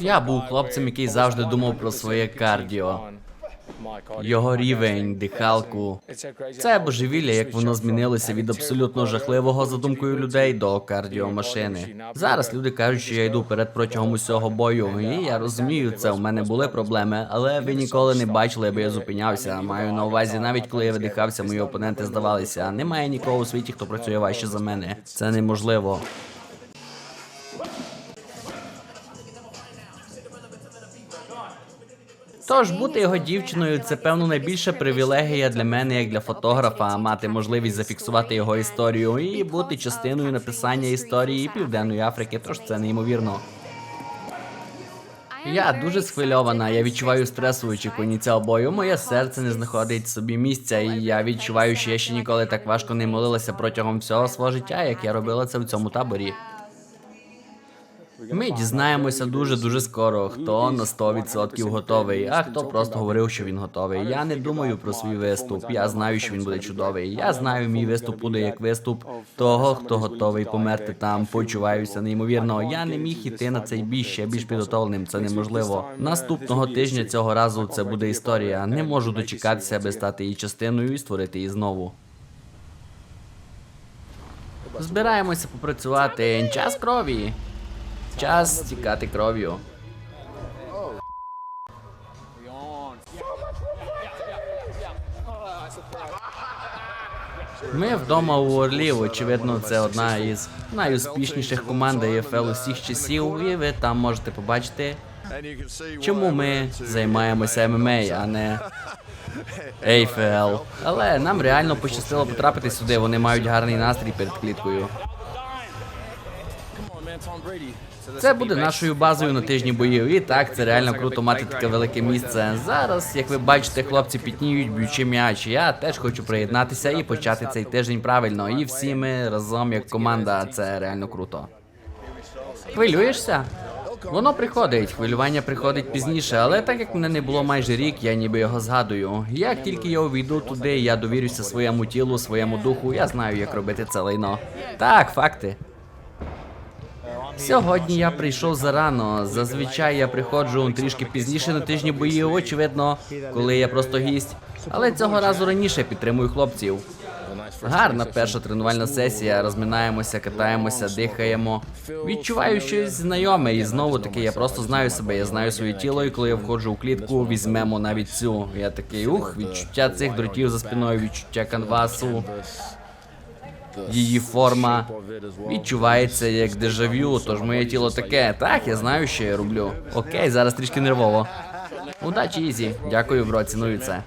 Я був хлопцем, який завжди думав про своє кардіо, його рівень, дихалку. Це божевілля, як воно змінилося від абсолютно жахливого за думкою людей до кардіомашини. Зараз люди кажуть, що я йду вперед протягом усього бою, і я розумію це. У мене були проблеми, але ви ніколи не бачили, аби я зупинявся. Маю на увазі, навіть коли я видихався, мої опоненти здавалися. Немає нікого у світі, хто працює важче за мене. Це неможливо. Тож бути його дівчиною це певно найбільша привілегія для мене, як для фотографа, мати можливість зафіксувати його історію і бути частиною написання історії Південної Африки. Тож це неймовірно. Я дуже схвильована. Я відчуваю стрес у очікуванні цього бою. Моє серце не знаходить собі місця, і я відчуваю, що я ще ніколи так важко не молилася протягом всього свого життя, як я робила це в цьому таборі. Ми дізнаємося дуже дуже скоро, хто на 100% готовий, а хто просто говорив, що він готовий. Я не думаю про свій виступ. Я знаю, що він буде чудовий. Я знаю, мій виступ буде як виступ того, хто готовий померти там. Почуваюся неймовірно. Я не міг іти на цей бій ще більш підготовленим. Це неможливо. Наступного тижня цього разу це буде історія. Не можу дочекатися, аби стати її частиною і створити її знову. Збираємося попрацювати. Час крові. Час тікати кров'ю. Ми вдома у Орлів. Очевидно, це одна із найуспішніших команд ЄФЛ усіх часів, і ви там можете побачити, чому ми займаємося ММА, а не АФЛ. Але нам реально пощастило потрапити сюди. Вони мають гарний настрій перед кліткою. Це буде нашою базою на тижні боїв. І так, це реально круто мати таке велике місце. Зараз, як ви бачите, хлопці пітніють, б'ючи м'яч. Я теж хочу приєднатися і почати цей тиждень правильно. І всі ми разом як команда. Це реально круто. Хвилюєшся? Воно приходить, хвилювання приходить пізніше, але так як мене не було майже рік, я ніби його згадую. Як тільки я увійду туди, я довірюся своєму тілу, своєму духу, я знаю, як робити це лайно. Так, факти. Сьогодні я прийшов зарано. Зазвичай я приходжу трішки пізніше на тижні боїв, очевидно, коли я просто гість. Але цього разу раніше підтримую хлопців. Гарна перша тренувальна сесія. Розминаємося, катаємося, дихаємо. Відчуваю щось знайоме, і знову таки я просто знаю себе. Я знаю своє тіло, і коли я входжу у клітку, візьмемо навіть цю. Я такий ух, відчуття цих дротів за спиною, відчуття канвасу. Її форма відчувається як дежавю, тож моє тіло таке. Так, я знаю, що я роблю. Окей, зараз трішки нервово. Удачі, Ізі. Дякую, бро, ціную це.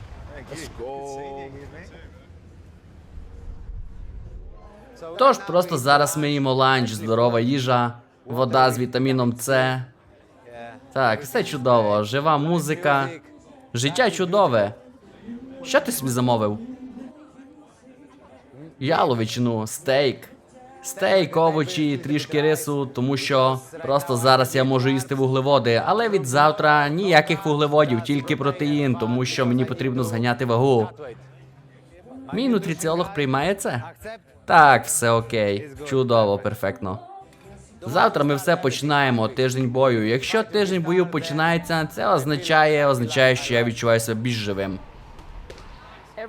Тож просто зараз ми їмо ланч, здорова їжа, вода з вітаміном С. Так, все чудово. Жива музика. Життя чудове. Що ти собі замовив? Яловичину, стейк. Стейк, овочі, трішки рису, тому що просто зараз я можу їсти вуглеводи, але від завтра ніяких вуглеводів, тільки протеїн, тому що мені потрібно зганяти вагу. Мій нутриціолог приймає це? Так, все окей. Чудово, перфектно. Завтра ми все починаємо. Тиждень бою. Якщо тиждень бою починається, це означає, означає, що я відчуваю себе більш живим.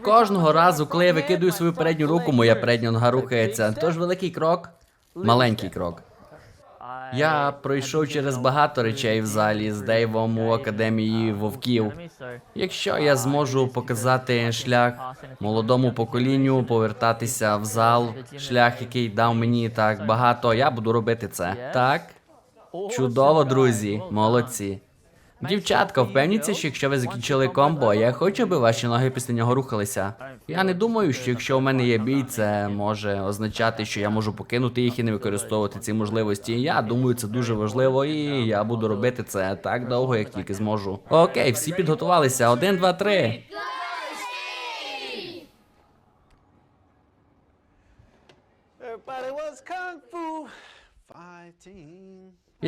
Кожного разу, коли я викидую свою передню руку, моя передня нога рухається. Тож великий крок, маленький крок. Я пройшов через багато речей в залі з Дейвом у академії вовків. Якщо я зможу показати шлях молодому поколінню, повертатися в зал, шлях, який дав мені так багато, я буду робити це. Так? Чудово, друзі, молодці. Дівчатка, впевніться, що якщо ви закінчили комбо, я хочу, аби ваші ноги після нього рухалися. Я не думаю, що якщо у мене є бій, це може означати, що я можу покинути їх і не використовувати ці можливості. Я думаю, це дуже важливо, і я буду робити це так довго, як тільки зможу. Окей, всі підготувалися. Один, два, три.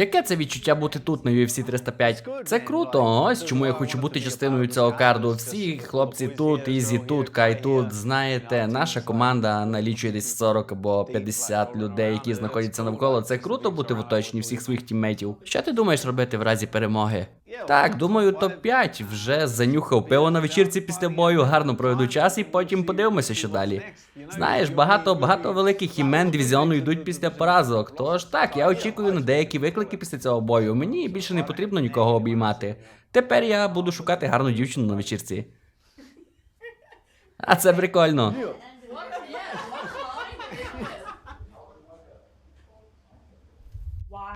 Яке це відчуття бути тут на UFC 305? Це круто. Ось чому я хочу бути частиною цього карду. Всі хлопці тут, Ізі тут, Кай тут. Знаєте, наша команда налічує десь 40 або 50 людей, які знаходяться навколо. Це круто бути в оточенні всіх своїх тіммейтів. Що ти думаєш робити в разі перемоги? Так, думаю, топ-5. Вже занюхав пиво на вечірці після бою, гарно проведу час і потім подивимося, що далі. Знаєш, багато багато великих імен дивізіону йдуть після поразок. Тож так, я очікую на деякі виклики після цього бою. Мені більше не потрібно нікого обіймати. Тепер я буду шукати гарну дівчину на вечірці. А це прикольно.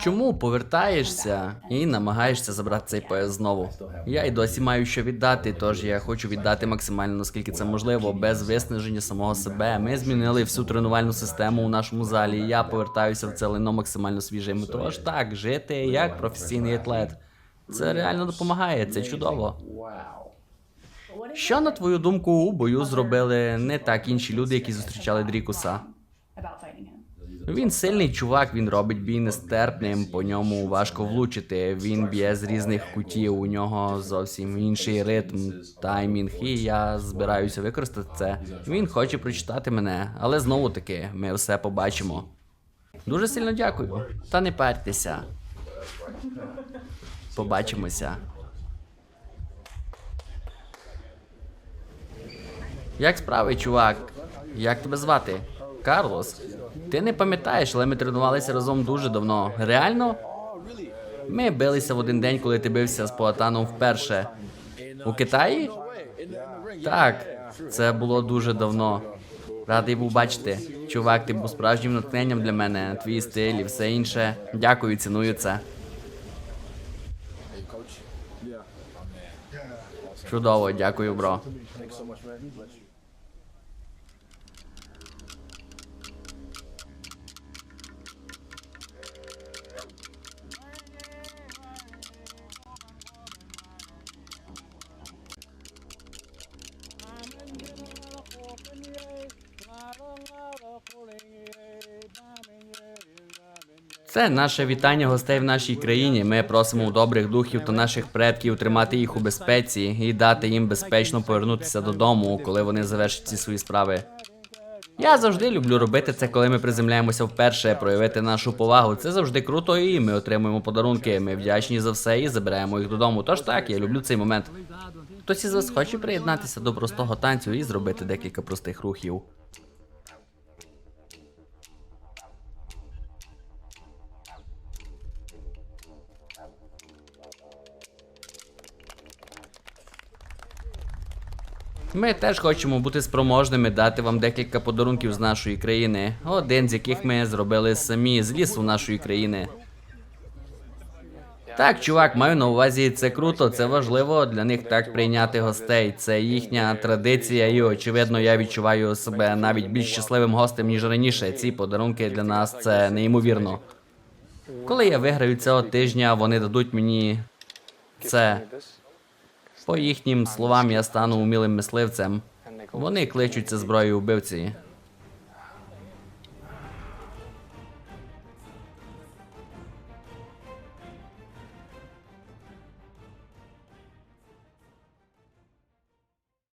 Чому повертаєшся і намагаєшся забрати цей пояс знову? Я й досі маю що віддати, тож я хочу віддати максимально наскільки це можливо, без виснаження самого себе. Ми змінили всю тренувальну систему у нашому залі. і Я повертаюся в це лино максимально свіжим. Тож так, жити як професійний атлет. Це реально допомагає, це чудово. Що на твою думку у бою зробили не так інші люди, які зустрічали Дрікуса? Він сильний чувак, він робить бій нестерпним, по ньому важко влучити. Він б'є з різних кутів, у нього зовсім інший ритм, таймінг, і я збираюся використати це. Він хоче прочитати мене, але знову таки, ми все побачимо. Дуже сильно дякую. Та не партеся. Побачимося. Як справи, чувак? Як тебе звати? Карлос? Ти не пам'ятаєш, але ми тренувалися разом дуже давно. Реально? Ми билися в один день, коли ти бився з Поатаном вперше. У Китаї? Так, це було дуже давно. Радий був бачити. Чувак, ти був справжнім натхненням для мене, твій стиль і все інше. Дякую, ціную це. Чудово, дякую, бро. Це наше вітання гостей в нашій країні. Ми просимо добрих духів та наших предків тримати їх у безпеці і дати їм безпечно повернутися додому, коли вони завершать ці свої справи. Я завжди люблю робити це, коли ми приземляємося вперше, проявити нашу повагу. Це завжди круто, і ми отримуємо подарунки. Ми вдячні за все і забираємо їх додому. Тож так, я люблю цей момент. Хтось із вас хоче приєднатися до простого танцю і зробити декілька простих рухів. Ми теж хочемо бути спроможними дати вам декілька подарунків з нашої країни, один з яких ми зробили самі з лісу нашої країни. Так, чувак, маю на увазі, це круто, це важливо для них так прийняти гостей. Це їхня традиція, і очевидно, я відчуваю себе навіть більш щасливим гостем, ніж раніше. Ці подарунки для нас це неймовірно. Коли я виграю цього тижня, вони дадуть мені це. По їхнім словам, я стану умілим мисливцем. Вони кличуть це зброєю вбивці.